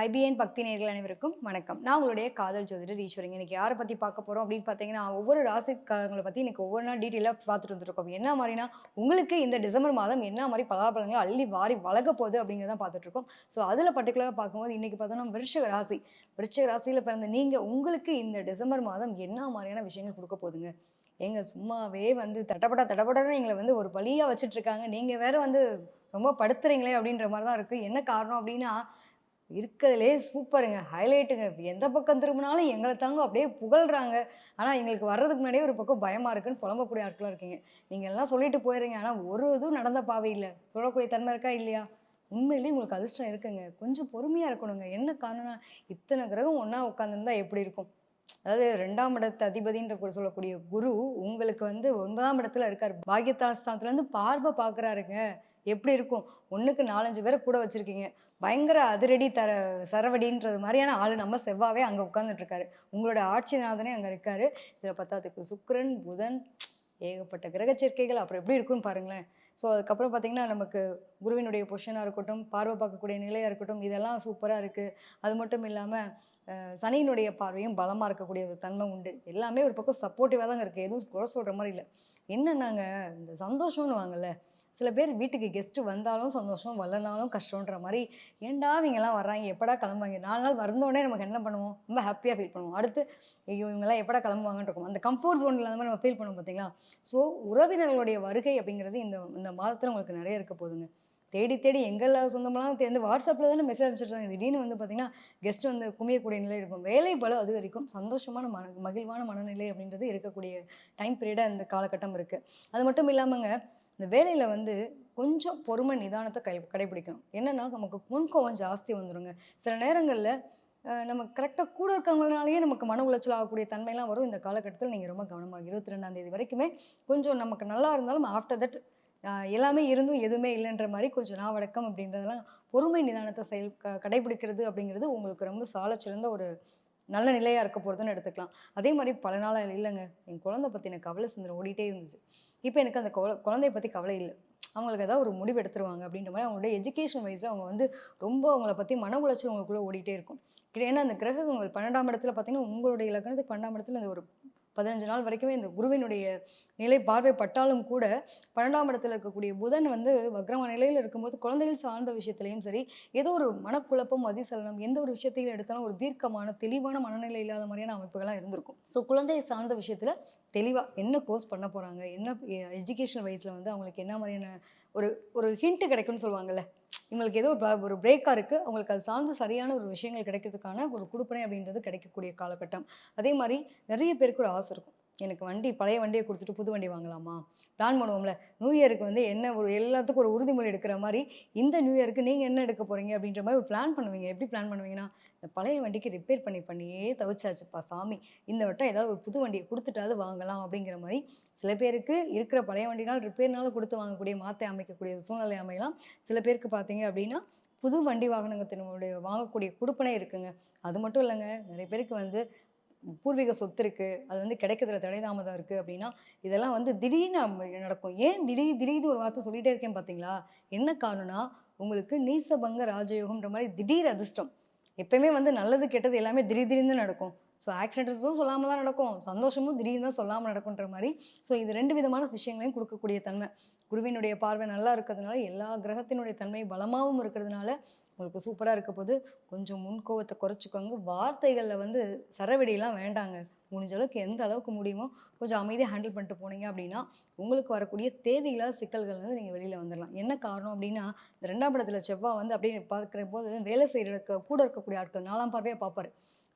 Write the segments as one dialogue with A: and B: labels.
A: IBN பக்தி நேர்கள் அனைவருக்கும் வணக்கம். நான் உங்களுடைய காதல் ஜோதிடர் ஈஸ்வரிங்க இன்னைக்கு யாரை பற்றி பார்க்க போகிறோம் அப்படின்னு பார்த்தீங்கன்னா ஒவ்வொரு ராசிக்காரங்களை பற்றி இன்னைக்கு ஒவ்வொரு நாள் டீட்டெயிலாக பார்த்துட்டு வந்துருக்கோம் என்ன மாதிரினா உங்களுக்கு இந்த டிசம்பர் மாதம் என்ன மாதிரி பலாபலங்களை அள்ளி வாரி வழங்க போகுது அப்படிங்கிறத பார்த்துட்ருக்கோம் ஸோ அதில் பர்டிகுலராக பார்க்கும்போது இன்றைக்கி பார்த்தோம்னா விருஷக ராசி. விருஷக ராசியில் பிறந்த நீங்கள் உங்களுக்கு இந்த டிசம்பர் மாதம் என்ன மாதிரியான விஷயங்கள் கொடுக்க போகுதுங்க? எங்க சும்மாவே வந்து தட்டப்படா தட்டப்படன்னு எங்களை வந்து ஒரு பலியாக வச்சுட்டு இருக்காங்க. நீங்கள் வேற வந்து ரொம்ப படுத்துறீங்களே அப்படின்ற மாதிரி தான் இருக்குது என்ன காரணம் அப்படின்னா இருக்கிறதுலே சூப்பருங்க. ஹைலைட்டுங்க. எந்த பக்கம் திரும்பினாலும் எங்களை தாங்க அப்படியே புகழ்கிறாங்க ஆனால் எங்களுக்கு வர்றதுக்கு முன்னாடியே ஒரு பக்கம் பயமாக இருக்குன்னு புலம்பக்கூடிய ஆட்களாக இருக்கீங்க. நீங்கள் எல்லாம் சொல்லிட்டு போயிடுங்க ஆனால் ஒரு இதுவும் நடந்த பாவை இல்லை. சொல்லக்கூடிய தன்மை இருக்கா இல்லையா? உண்மையிலேயே உங்களுக்கு அதிர்ஷ்டம் இருக்குங்க. கொஞ்சம் பொறுமையாக இருக்கணுங்க. என்ன காரணம்னா இத்தனை கிரகம் ஒன்றா உட்காந்துருந்தா எப்படி இருக்கும்? அதாவது ரெண்டாம் இடத்து அதிபதின்ற கூட சொல்லக்கூடிய குரு உங்களுக்கு வந்து ஒன்பதாம் இடத்துல இருக்கார். பாகியத்தாஸ்தானத்துலேருந்து பார்வை பார்க்குறாருங்க. எப்படி இருக்கும்? ஒன்றுக்கு நாலஞ்சு பேரை கூட வச்சுருக்கீங்க. பயங்கர அதிரடி தர சரவடின்றது மாதிரியான ஆள் நம்ம செவ்வாவே அங்கே உட்காந்துட்டு இருக்காரு உங்களோட ஆட்சிநாதனே அங்கே இருக்காரு. இதில் பத்தாத்துக்கு சுக்கரன் புதன் ஏகப்பட்ட கிரக சேர்க்கைகள் அப்புறம் எப்படி இருக்குன்னு பாருங்களேன். ஸோ அதுக்கப்புறம் பார்த்தீங்கன்னா நமக்கு குருவினுடைய பொஷனாக இருக்கட்டும் பார்வை பார்க்கக்கூடிய நிலையாக இருக்கட்டும் இதெல்லாம் சூப்பராக இருக்குது அது மட்டும் இல்லாமல் சனியினுடைய பார்வையும் பலமாக இருக்கக்கூடிய ஒரு தன்மை உண்டு. எல்லாமே ஒரு பக்கம் சப்போர்ட்டிவாக தாங்க இருக்குது எதுவும் குறை சொல்கிற மாதிரி இல்லை. என்னன்னாங்க இந்த சந்தோஷம்னு வாங்கல்ல சில பேர் வீட்டுக்கு கெஸ்ட்டு வந்தாலும் சந்தோஷம் வரலனாலும் கஷ்டன்ற மாதிரி ஏண்டா இவங்கெல்லாம் வர்றாங்க? எப்படா கிளம்புவாங்க? நாலு நாள் வந்தோடனே நமக்கு என்ன பண்ணுவோம்? ரொம்ப ஹாப்பியாக ஃபீல் பண்ணுவோம். அடுத்து ஐயோ இவங்கெல்லாம் எப்படா கிளம்புவாங்கன்னு இருக்கும். அந்த கம்ஃபர்ட் ஜோன் இல்லாத மாதிரி நம்ம ஃபீல் பண்ணுவோம் பார்த்தீங்களா ஸோ உறவினர்களுடைய வருகை அப்படிங்கிறது இந்த இந்த மாதத்தில் உங்களுக்கு நிறைய இருக்க போகுதுங்க. தேடி தேடி எங்கெல்லாம் சொந்தமெல்லாம் தேர்ந்து வாட்ஸ்அப்பில் தானே மெசேஜ் அனுப்பிச்சிருந்தாங்க திடீர்னு வந்து பார்த்தீங்கன்னா கெஸ்ட் வந்து குமியக்கூடிய நிலை இருக்கும். வேலை பல அது வரைக்கும் சந்தோஷமான மன மகிழ்வான மனநிலை அப்படின்றது இருக்கக்கூடிய டைம் பீரியடாக இந்த காலகட்டம் இருக்குது அது மட்டும் இல்லாமல்ங்க இந்த வேலையில் வந்து கொஞ்சம் பொறுமை நிதானத்தை கை கடைபிடிக்கணும். என்னென்னா நமக்கு முன்கோவம் ஜாஸ்தி வந்துடுங்க சில நேரங்களில் நம்ம கரெக்டாக கூட இருக்கவங்களாலேயே நமக்கு மன உளைச்சல் ஆகக்கூடிய தன்மைலாம் வரும். இந்த காலகட்டத்தில் நீங்கள் ரொம்ப கவனமாக இருபத்தி ரெண்டாம் தேதி வரைக்குமே கொஞ்சம் நமக்கு நல்லா இருந்தாலும் ஆஃப்டர் தட் எல்லாமே இருந்தும் எதுவுமே இல்லைன்ற மாதிரி கொஞ்சம் நாவடக்கம் அப்படின்றதெல்லாம் பொறுமை நிதானத்தை செயல் கடைபிடிக்கிறது அப்படிங்கிறது உங்களுக்கு ரொம்ப சாலச்சிறந்த ஒரு நல்ல நிலையாக இருக்க போகிறதுன்னு எடுத்துக்கலாம். அதே மாதிரி பல நாளாக இல்லைங்க. என் குழந்தை பற்றின கவலை சிந்தனை ஓடிட்டே இருந்துச்சு. இப்போ எனக்கு அந்த குழ குழந்தைய பற்றி கவலை இல்லை. அவங்களுக்கு ஏதாவது ஒரு முடிவு எடுத்துருவாங்க அப்படின்ற மாதிரி அவங்களோட எஜுகேஷன் வைஸில் அவங்க வந்து ரொம்ப அவங்கள பற்றி மன உளைச்சல் அவங்களுக்குள்ளே ஓடிட்டே இருக்கும். ஏன்னா அந்த கிரகங்கள் பன்னெண்டாம் இடத்துல பார்த்தீங்கன்னா உங்களுடைய இலக்கணத்துக்கு பன்னெண்டாம் இடத்துல அந்த ஒரு பதினஞ்சு நாள் வரைக்குமே இந்த குருவினுடைய நிலை பார்வைப்பட்டாலும் கூட பன்னெண்டாம் இடத்துல இருக்கக்கூடிய புதன் வந்து வக்ரம நிலையில் இருக்கும்போது குழந்தைகள் சார்ந்த விஷயத்துலையும் சரி ஏதோ ஒரு மனக்குழப்பம் அதிசலனம் எந்த ஒரு விஷயத்தையும் எடுத்தாலும் ஒரு தீர்க்கமான தெளிவான மனநிலை இல்லாத மாதிரியான அமைப்புகள்லாம் இருந்திருக்கும். ஸோ குழந்தையை சார்ந்த விஷயத்தில் தெளிவாக என்ன கோர்ஸ் பண்ண போகிறாங்க என்ன எஜுகேஷன் வைஸில் வந்து அவங்களுக்கு என்ன மாதிரியான ஒரு ஒரு ஹிண்ட்டு கிடைக்கும்னு சொல்லுவாங்கல்ல? இவங்களுக்கு ஏதோ ஒரு ஒரு பிரேக்காக இருக்குது அவங்களுக்கு அது சார்ந்த சரியான ஒரு விஷயங்கள் கிடைக்கிறதுக்கான ஒரு கொடுப்பனை அப்படின்றது கிடைக்கக்கூடிய காலகட்டம். அதே மாதிரி நிறைய பேருக்கு ஒரு ஆசை இருக்கும். எனக்கு வண்டி பழைய வண்டியை கொடுத்துட்டு புது வண்டி வாங்கலாமா? பிளான் பண்ணுவோம்ல. நியூ இயருக்கு வந்து என்ன ஒரு எல்லாத்துக்கும் ஒரு உறுதிமொழி எடுக்கிற மாதிரி இந்த நியூ இயருக்கு நீங்கள் என்ன எடுக்க போகிறீங்க அப்படின்ற மாதிரி ஒரு பிளான் பண்ணுவீங்க. எப்படி பிளான் பண்ணுவீங்கன்னா இந்த பழைய வண்டிக்கு ரிப்பேர் பண்ணி பண்ணியே தவிச்சாச்சுப்பா சாமி. இந்த வட்டம் ஏதாவது ஒரு புது வண்டியை கொடுத்துட்டாவது வாங்கலாம் அப்படிங்கிற மாதிரி சில பேருக்கு இருக்கிற பழைய வண்டினால் ரிப்பேர்னாலும் கொடுத்து வாங்கக்கூடிய மாற்றி அமைக்கக்கூடிய சூழ்நிலை அமையலாம். சில பேருக்கு பார்த்தீங்க அப்படின்னா புது வண்டி வாகனத்தினுடைய வாங்கக்கூடிய கொடுப்பனே இருக்குங்க. அது மட்டும் இல்லைங்க. நிறைய பேருக்கு வந்து பூர்வீக சொத்து இருக்குது அது வந்து கிடைக்கிறதுல தடைதாமதம் இருக்குது அப்படின்னா இதெல்லாம் வந்து திடீர்னு நடக்கும். ஏன் திடீர் திடீர்னு ஒரு வார்த்தை சொல்லிகிட்டே இருக்கேன் பார்த்தீங்களா என்ன காரணம்னா உங்களுக்கு நீசபங்க ராஜயோகம்ன்ற மாதிரி திடீர் அதிர்ஷ்டம். எப்பயுமே வந்து நல்லது கெட்டது எல்லாமே திடீர் திடீர்னு நடக்கும். ஸோ ஆக்சிடென்ட்ஸும் சொல்லாமல் தான் நடக்கும். சந்தோஷமும் திடீர்னு தான் சொல்லாமல் நடக்குன்ற மாதிரி. ஸோ இது ரெண்டு விதமான விஷயங்களையும் கொடுக்கக்கூடிய தன்மை. குருவினுடைய பார்வை நல்லா இருக்கிறதுனால எல்லா கிரகத்தினுடைய தன்மை பலமாகவும் இருக்கிறதுனால உங்களுக்கு சூப்பராக இருக்க போது கொஞ்சம் முன்கோவத்தை குறைச்சிக்கோங்க. வார்த்தைகளில் வந்து சரவெடியெல்லாம் வேண்டாங்க. முடிஞ்ச அளவுக்கு எந்த அளவுக்கு முடியுமோ கொஞ்சம் அமைதியாக ஹேண்டில் பண்ணிட்டு போனீங்க அப்படின்னா உங்களுக்கு வரக்கூடிய தேவையில்லாத சிக்கல்கள் வந்து நீங்கள் வெளியில் வந்துடலாம் என்ன காரணம் அப்படின்னா இந்த ரெண்டாம் படத்தில் செவ்வாய் வந்து அப்படியே பார்க்குற போது வேலை செய்கிற கூட இருக்கக்கூடிய ஆட்கள் நாலாம் பார்வையாக பார்ப்பார்.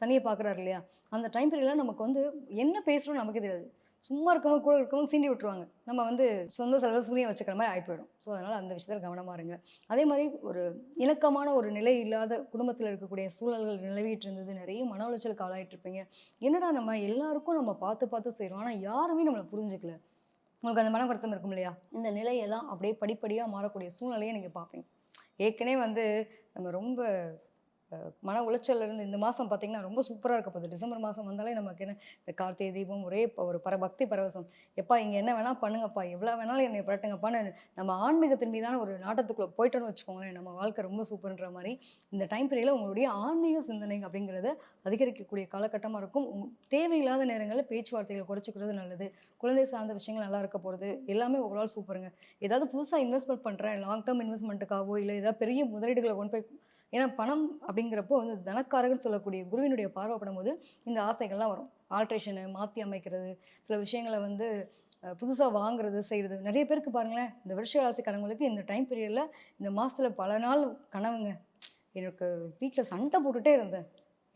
A: சனியை பார்க்குறாரு இல்லையா? அந்த டைம் பீரியடில் நமக்கு வந்து என்ன பேசுகிறோம் நமக்கு தெரியாது. சும்மா இருக்கவங்க கூட இருக்கவங்க சீண்டி விட்டுருவாங்க. நம்ம வந்து சொந்த செலவு சூனியம் வச்சுக்கிற மாதிரி ஆகி போயிடும். ஸோ அதனால் அந்த விஷயத்தில் கவனமாக இருங்க. அதே மாதிரி ஒரு இணக்கமான ஒரு நிலை இல்லாத குடும்பத்தில் இருக்கக்கூடிய சூழல்கள் நிலவிட்டு இருந்தது. நிறைய மன உளைச்சலுக்கு ஆளாயிட்டு இருப்பீங்க. என்னடா நம்ம எல்லாருக்கும் நம்ம பார்த்து பார்த்து செய்கிறோம் ஆனால் யாருமே நம்மளை புரிஞ்சுக்கல. உங்களுக்கு அந்த மன வருத்தம் இருக்கும் இல்லையா? இந்த நிலையெல்லாம் அப்படியே படிப்படியாக மாறக்கூடிய சூழ்நிலையை நீங்கள் பார்ப்பீங்க. ஏற்கனவே வந்து நம்ம ரொம்ப மன உளைச்சல் இருந்து இந்த மாதம் பார்த்தீங்கன்னா ரொம்ப சூப்பராக இருக்க. போகுது டிசம்பர் மாதம் வந்தாலே நமக்கு என்ன? இந்த கார்த்திகை தீபம் ஒரே ஒரு பர பக்தி பரவசம். எப்பா இங்கே என்ன வேணால் பண்ணுங்கப்பா. எவ்வளோ வேணாலும் என்னை புரட்டுங்கப்பான்னு நம்ம ஆன்மீகத்தின் மீதான ஒரு நாட்டத்துக்குள்ளே போயிட்டோன்னு வச்சுக்கோங்களேன் நம்ம வாழ்க்கை ரொம்ப சூப்பர்ன்ற மாதிரி. இந்த டைம் பீரியடில் உங்களுடைய ஆன்மீக சிந்தனை அப்படிங்கிறத அதிகரிக்கக்கூடிய காலகட்டமாக இருக்கும். உங்க தேவையில்லாத நேரங்களில் பேச்சுவார்த்தைகளை குறைச்சிக்கிறது நல்லது. குழந்தை சார்ந்த விஷயங்கள் நல்லா இருக்க போகிறது எல்லாமே ஓவரால் சூப்பருங்க. ஏதாவது புதுசாக இன்வெஸ்ட்மெண்ட் பண்ணுறேன் லாங் டேர்ம் இன்வெஸ்ட்மெண்ட்டுக்காகவோ இல்லை ஏதாவது பெரிய முதலீடுகளை கொண்டு போய் ஏன்னா பணம் அப்படிங்கிறப்போ வந்து தனக்காரர்கள் சொல்லக்கூடிய குருவினுடைய பார்வைப்படும் போது இந்த ஆசைகள்லாம் வரும். ஆல்ட்ரேஷனு மாற்றி அமைக்கிறது சில விஷயங்களை வந்து புதுசாக வாங்குறது செய்கிறது நிறைய பேருக்கு பாருங்களேன் இந்த வருஷ ராசிக்காரங்களுக்கு இந்த டைம் பீரியடில் இந்த மாதத்தில் பல நாள் கனவுங்க. எனக்கு வீட்டில் சண்டை போட்டுகிட்டே இருந்தேன்.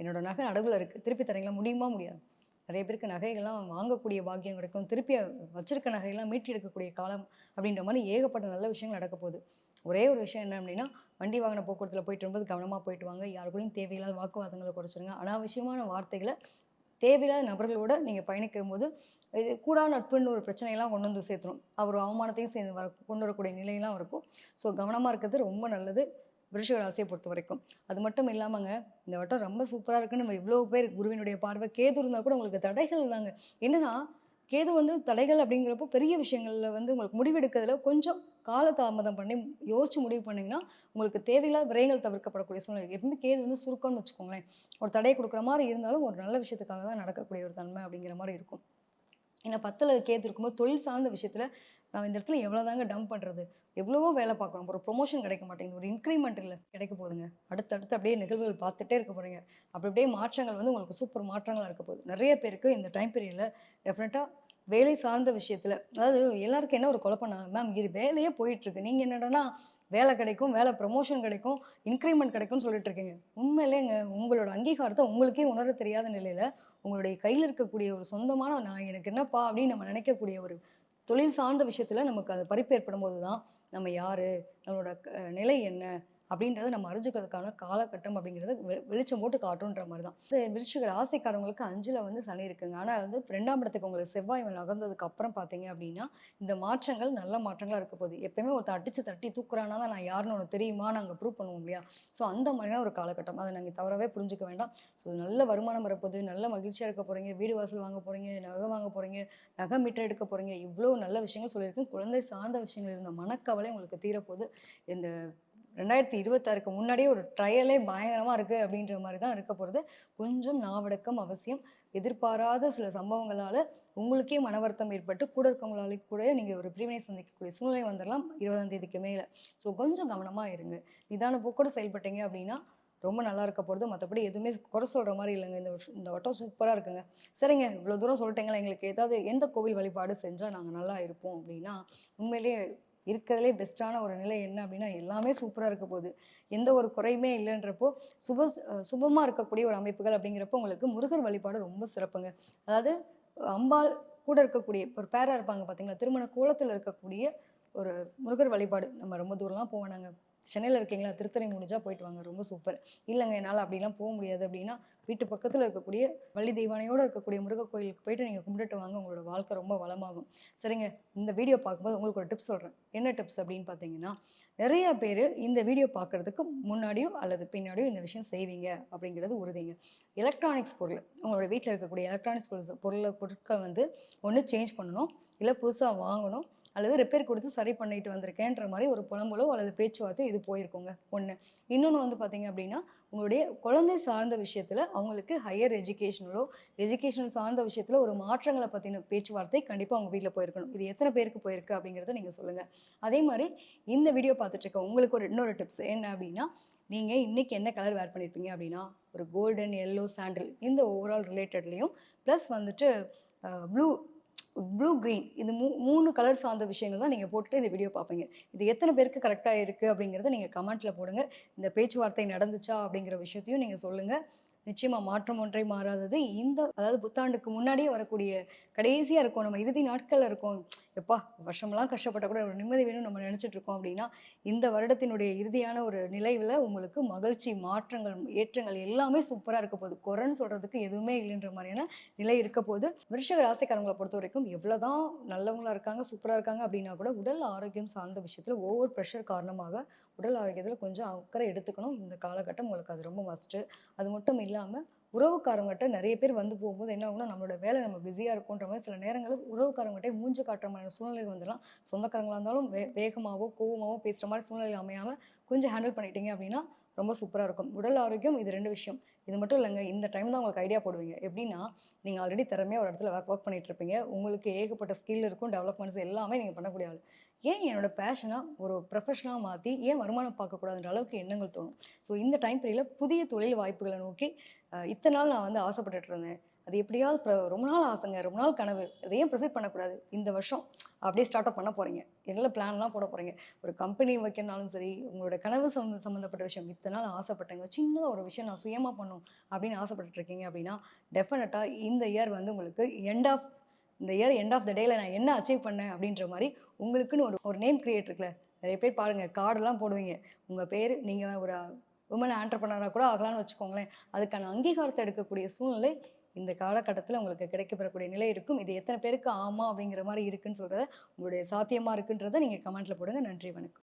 A: என்னோட நகை அடகுல இருக்குது திருப்பி தரீங்களா? முடியுமா? முடியாது. நிறைய பேருக்கு நகைகள்லாம் வாங்கக்கூடிய பாக்கியம் கிடைக்கும். திருப்பி வச்சிருக்க நகையெல்லாம் மீட்டி எடுக்கக்கூடிய காலம் அப்படின்ற மாதிரி ஏகப்பட்ட நல்ல விஷயங்கள் நடக்க போகுது. ஒரே ஒரு விஷயம் என்ன அப்படின்னா வண்டி வாகன போக்குவரத்தில் போயிட்டு வரும்போது கவனமாக போயிட்டு வாங்க. யாருக்கூடயும் தேவையில்லாத வாக்குவாதங்களை குறைச்சிருங்க அனாவசியமான வார்த்தைகளை தேவையில்லாத நபர்களோட நீங்கள் பயணிக்கும் போது இது கூடா நட்புன்னு ஒரு பிரச்சனையெல்லாம் கொண்டு வந்து சேர்த்துரும். அவர் அவமானத்தையும் சேர்ந்து வர கொண்டு வரக்கூடிய நிலையெல்லாம் இருக்கும். ஸோ கவனமாக இருக்கிறது ரொம்ப நல்லது விருஷக ராசியை பொறுத்த வரைக்கும். அது மட்டும் இல்லாமங்க இந்த வட்டம் ரொம்ப சூப்பராக இருக்குன்னு நம்ம இவ்வளோ பேர் குருவினுடைய பார்வை கேது இருந்தால் கூட உங்களுக்கு தடைகள் தாங்க. என்னன்னா கேது வந்து தடைகள் அப்படிங்கிறப்போ பெரிய விஷயங்களில் வந்து உங்களுக்கு முடிவெடுக்கிறதுல கொஞ்சம் காலதாமதம் பண்ணி யோசிச்சு முடிவு பண்ணிங்கன்னா உங்களுக்கு தேவையில்லாத விரயங்கள் தவிர்க்கப்படக்கூடிய சூழ்நிலை எப்பவுமே கேது வந்து சுருக்கம்னு வச்சுக்கோங்களேன். ஒரு தடையை கொடுக்குற மாதிரி இருந்தாலும் ஒரு நல்ல விஷயத்துக்காக தான் நடக்கக்கூடிய ஒரு தன்மை அப்படிங்கிற மாதிரி இருக்கும். ஏன்னா பத்தில் கேது இருக்கும்போது தொழில் சார்ந்த விஷயத்தில் நான் இந்த இடத்துல எவ்வளோ தாங்க டம்ப் பண்ணுறது எவ்வளவோ வேலை பார்க்கணும் ஒரு ப்ரொமோஷன் கிடைக்க மாட்டேங்குது. ஒரு இன்க்ரிமெண்ட் இல்லை. கிடைக்க போகுதுங்க. அடுத்தடுத்து அப்படியே நிகழ்வுகள் பார்த்துட்டே இருக்க போகிறீங்க அப்படி அப்படியே மாற்றங்கள் வந்து உங்களுக்கு சூப்பர் மாற்றங்களாக இருக்க போகுது. நிறைய பேருக்கு இந்த டைம் பீரியடில் டெஃபினட்டாக வேலை சார்ந்த விஷயத்தில் அதாவது எல்லாருக்கும் என்ன ஒரு குழப்பம்னா மேம் இது வேலையே போயிட்டுருக்கு. நீங்கள் என்னடனா வேலை கிடைக்கும் வேலை ப்ரமோஷன் கிடைக்கும் இன்க்ரிமெண்ட் கிடைக்கும்னு சொல்லிட்டு இருக்கீங்க. உண்மையிலேங்க உங்களோட அங்கீகாரத்தை உங்களுக்கே உணர தெரியாத நிலையில் உங்களுடைய கையில் இருக்கக்கூடிய ஒரு சொந்தமான நான் எனக்கு என்னப்பா? அப்படின்னு நம்ம நினைக்கக்கூடிய ஒரு தொழில் சார்ந்த விஷயத்தில் நமக்கு அது பறிப்பு ஏற்படும் போது தான் நம்ம யார்? நம்மளோட க- நிலை என்ன? அப்படின்றத நம்ம அறிஞ்சுக்கிறதுக்கான காலகட்டம் அப்படிங்கிறது வெ- வெளிச்சம் போட்டு காட்டுன்ற மாதிரி தான் இது விருச்சிக ராசிக்காரங்களுக்கு அஞ்சில் வந்து சனி இருக்குங்க. ஆனால் வந்து ரெண்டாம் இடத்துக்கு உங்களுக்கு செவ்வாய் நகர்ந்ததுக்கு அப்புறம் பார்த்தீங்க அப்படின்னா இந்த மாற்றங்கள் நல்ல மாற்றங்களாக இருக்க போகுது. எப்பயுமே ஒருத்தர் அடிச்சு தட்டி தூக்குறானா தான் நான் யாருன்னு ஒன்று தெரியுமா? நாங்கள் ப்ரூவ் பண்ணுவோம் இல்லையா? ஸோ அந்த மாதிரியான ஒரு காலகட்டம். அதை நாங்கள் தவறவே புரிஞ்சுக்க வேண்டாம். ஸோ நல்ல வருமானம் வரப்போகுது. நல்ல மகிழ்ச்சியாக இருக்க போகிறீங்க வீடு வாசல் வாங்க போகிறீங்க நகை வாங்க போகிறீங்க நகை மீட்டர் எடுக்க போகிறீங்க இவ்வளோ நல்ல விஷயங்கள் சொல்லியிருக்கேன் குழந்தை சார்ந்த விஷயங்கள் இருந்த மனக்கவலை உங்களுக்கு தீரப்போகுது. இந்த ரெண்டாயிரத்தி இருபத்தாறுக்கு முன்னாடியே ஒரு ட்ரையலே பயங்கரமாக இருக்குது அப்படின்ற மாதிரி தான் இருக்க போகிறது கொஞ்சம் நாவடக்கம் அவசியம். எதிர்பாராத சில சம்பவங்களால் உங்களுக்கே மன வருத்தம் ஏற்பட்டு கூட இருக்கவங்களாலே கூட நீங்கள் ஒரு பிரிவினை சந்திக்கக்கூடிய சூழ்நிலை வந்துடலாம் இருபதாம் தேதிக்கு மேலே. ஸோ கொஞ்சம் கவனமாக இருங்க. நிதான போக்கோடு செயல்பட்டீங்க அப்படின்னா ரொம்ப நல்லா இருக்க போகிறது மற்றபடி எதுவுமே குறை சொல்கிற மாதிரி இல்லைங்க. இந்த வருஷம் இந்த வட்டம் சூப்பராக இருக்குங்க. சரிங்க இவ்வளோ தூரம் சொல்லிட்டீங்களா? எங்களுக்கு ஏதாவது எந்த கோவில் வழிபாடு செஞ்சால் நாங்கள் நல்லா இருப்போம் அப்படின்னா உண்மையிலேயே இருக்கிறதுலே பெஸ்ட்டான ஒரு நிலை என்ன அப்படின்னா எல்லாமே சூப்பராக இருக்க போகுது. எந்த ஒரு குறையுமே இல்லைன்றப்போ சுப சுபமாக இருக்கக்கூடிய ஒரு அமைப்புகள் அப்படிங்கிறப்போ உங்களுக்கு முருகர் வழிபாடு ரொம்ப சிறப்புங்க. அதாவது அம்பாள் கூட இருக்கக்கூடிய ஒரு பேராக இருப்பாங்க பார்த்தீங்களா திருமண கோலத்தில் இருக்கக்கூடிய ஒரு முருகர் வழிபாடு. நம்ம ரொம்ப தூரம்லாம் போவோம் நாங்கள் சென்னையில் இருக்கீங்களா? திருத்தணி முடிஞ்சா போயிட்டு வாங்க. ரொம்ப சூப்பர். இல்லைங்க என்னால் அப்படிலாம் போக முடியாது. அப்படின்னா வீட்டு பக்கத்தில் இருக்கக்கூடிய வள்ளி தெய்வானையோடு இருக்கக்கூடிய முருக கோயிலுக்கு போயிட்டு நீங்கள் கும்பிட்டுட்டு வாங்க. உங்களோட வாழ்க்கை ரொம்ப வளமாகும். சரிங்க இந்த வீடியோ பார்க்கும்போது உங்களுக்கு ஒரு டிப்ஸ் சொல்கிறேன் என்ன டிப்ஸ் அப்படின்னு பார்த்தீங்கன்னா நிறைய பேர் இந்த வீடியோ பார்க்குறதுக்கு முன்னாடியோ அல்லது பின்னாடியோ இந்த விஷயம் செய்வீங்க அப்படிங்கிறது உறுதிங்க. எலக்ட்ரானிக்ஸ் பொருள். உங்களோட வீட்டில் இருக்கக்கூடிய எலக்ட்ரானிக்ஸ் பொருள் பொருளை பொருட்கள் வந்து ஒன்று சேஞ்ச் பண்ணணும். இல்லை புதுசாக வாங்கணும். அல்லது ரிப்பேர் கொடுத்து சரி பண்ணிட்டு வந்திருக்கேன்ற மாதிரி ஒரு புலம்பலோ அல்லது பேச்சுவார்த்தையோ இது போயிருக்குங்க. ஒன்று இன்னொன்று வந்து பார்த்தீங்க அப்படின்னா உங்களுடைய குழந்தை சார்ந்த விஷயத்தில் அவங்களுக்கு ஹையர் எஜுகேஷனலோ எஜுகேஷன் சார்ந்த விஷயத்தில் ஒரு மாற்றங்களை பற்றின பேச்சுவார்த்தை கண்டிப்பாக அவங்க வீட்டில் போயிருக்கணும். இது எத்தனை பேருக்கு போயிருக்கு அப்படிங்கிறத நீங்கள் சொல்லுங்கள் அதே மாதிரி இந்த வீடியோ பார்த்துட்டு இருக்க உங்களுக்கு ஒரு இன்னொரு டிப்ஸ் என்ன அப்படின்னா நீங்கள் இன்றைக்கி என்ன கலர் வேர் பண்ணியிருப்பீங்க அப்படின்னா ஒரு கோல்டன் எல்லோ சாண்டில் இந்த ஓவரால் ரிலேட்டட்லேயும் ப்ளஸ் வந்துட்டு ப்ளூ ப்ளூ க்ரீன் இது மூ மூணு கலர் சார்ந்த விஷயங்கள் தான் நீங்கள் போட்டுட்டு இந்த வீடியோ பார்ப்பீங்க. இது எத்தனை பேருக்கு கரெக்டாக இருக்குது அப்படிங்கிறத நீங்கள் கமெண்ட்டில் போடுங்க. இந்த பேச்சுவார்த்தை நடந்துச்சா அப்படிங்கிற விஷயத்தையும் நீங்கள் சொல்லுங்கள் நிச்சயமாக மாற்றம் ஒன்றை மாறாதது. இந்த அதாவது புத்தாண்டுக்கு முன்னாடியே வரக்கூடிய கடைசியாக இருக்கும். நம்ம இறுதி நாட்களில் இருக்கோம். எப்பா வருஷமெல்லாம் கஷ்டப்பட்ட கூட ஒரு நிம்மதி வேணும் நம்ம நினச்சிட்டு இருக்கோம் அப்படின்னா இந்த வருடத்தினுடைய இறுதியான ஒரு நிலைவில் உங்களுக்கு மகிழ்ச்சி மாற்றங்கள் ஏற்றங்கள் எல்லாமே சூப்பராக இருக்க போகுது. குறைன்னு சொல்கிறதுக்கு எதுவுமே இல்லைன்ற மாதிரியான நிலை இருக்க போது விருஷக ராசிக்காரங்களை பொறுத்த வரைக்கும் எவ்வளோதான் நல்லவங்களா இருக்காங்க சூப்பராக இருக்காங்க அப்படின்னா கூட உடல் ஆரோக்கியம் சார்ந்த விஷயத்தில் ஓவர் ப்ரெஷர் காரணமாக உடல் ஆரோக்கியத்தில் கொஞ்சம் அக்கறை எடுத்துக்கணும். இந்த காலகட்டம் உங்களுக்கு அது ரொம்ப மஸ்ட்டு அது மட்டும் இல்லாமல் உறவுக்காரங்கிட்ட நிறைய பேர் வந்து போகும்போது என்ன ஆகும்னா நம்மளோட வேலை நம்ம பிஸியாக இருக்குன்ற மாதிரி சில நேரங்களில் உறவுக்காரங்கிட்டே மூஞ்சு காட்டுற மாதிரி சூழ்நிலை வந்துடலாம். சொந்தக்காரங்களாக இருந்தாலும் வே வேகமாகவோ கோவமாகவோ பேசுகிற மாதிரி சூழ்நிலை அமையாமல் கொஞ்சம் ஹேண்டில் பண்ணிட்டீங்க அப்படின்னா ரொம்ப சூப்பராக இருக்கும். உடல் ஆரோக்கியம் இது ரெண்டு விஷயம். இது மட்டும் இல்லைங்க இந்த டைம் தான் உங்களுக்கு ஐடியா போடுவீங்க. எப்படின்னா நீங்கள் ஆல்ரெடி திறமையாக ஒரு இடத்துல ஒர்க் ஒர்க் பண்ணிட்டு இருப்பீங்க. உங்களுக்கு ஏகப்பட்ட ஸ்கில் இருக்கும் டெவலப்மெண்ட்ஸ் எல்லாமே நீங்கள் பண்ணக்கூடிய ஆள். ஏன் என்னோட பேஷனாக ஒரு ப்ரொஃபஷனாக மாற்றி ஏன் வருமானம் பார்க்கக்கூடாதுன்ற அளவுக்கு எண்ணங்கள் தோணும். ஸோ இந்த டைம் பீரியடில் புதிய தொழில் வாய்ப்புகளை நோக்கி இத்தனை நாள் நான் வந்து ஆசைப்பட்டுட்டு இருந்தேன். அது எப்படியாவது ரொம்ப நாள் ஆசைங்க ரொம்ப நாள் கனவு. அதை ஏன் ப்ரொசீட் பண்ணக்கூடாது? இந்த வருஷம் அப்படியே ஸ்டார்ட் அப் பண்ண போகிறீங்க என்ன பிளான்லாம் போட போகிறீங்க ஒரு கம்பெனி வைக்கணும்னாலும் சரி உங்களோட கனவு சம் சம்மந்தப்பட்ட விஷயம். இத்தனை நாள் ஆசைப்பட்டேங்க. சின்னதாக ஒரு விஷயம் நான் சுயமாக பண்ணும் அப்படின்னு ஆசைப்பட்டுட்டு இருக்கீங்க அப்படின்னா டெஃபினட்டாக இந்த இயர் வந்து உங்களுக்கு எண்ட் ஆஃப் இந்த இயர் எண்ட் ஆஃப் த டேல நான் என்ன அச்சீவ் பண்ணேன் அப்படின்ற மாதிரி உங்களுக்குன்னு ஒரு ஒரு நேம் கிரியேட் இருக்குல்ல. நிறைய பேர் பாருங்கள் கார்டெல்லாம் போடுவீங்க. உங்கள் பேர் நீங்கள் ஒரு உமன் ஆண்டர்பனராக கூட ஆகலாம்னு வச்சுக்கோங்களேன். அதுக்கான அங்கீகாரத்தை எடுக்கக்கூடிய சூழ்நிலை இந்த காலகட்டத்தில் உங்களுக்கு கிடைக்கப்பெறக்கூடிய நிலை இருக்கும். இது எத்தனை பேருக்கு ஆமாம் அப்படிங்கிற மாதிரி இருக்குன்னு சொல்கிறத உங்களுடைய சாத்தியமாக இருக்குன்றதை நீங்கள் கமெண்ட்டில் போடுங்க. நன்றி வணக்கம்.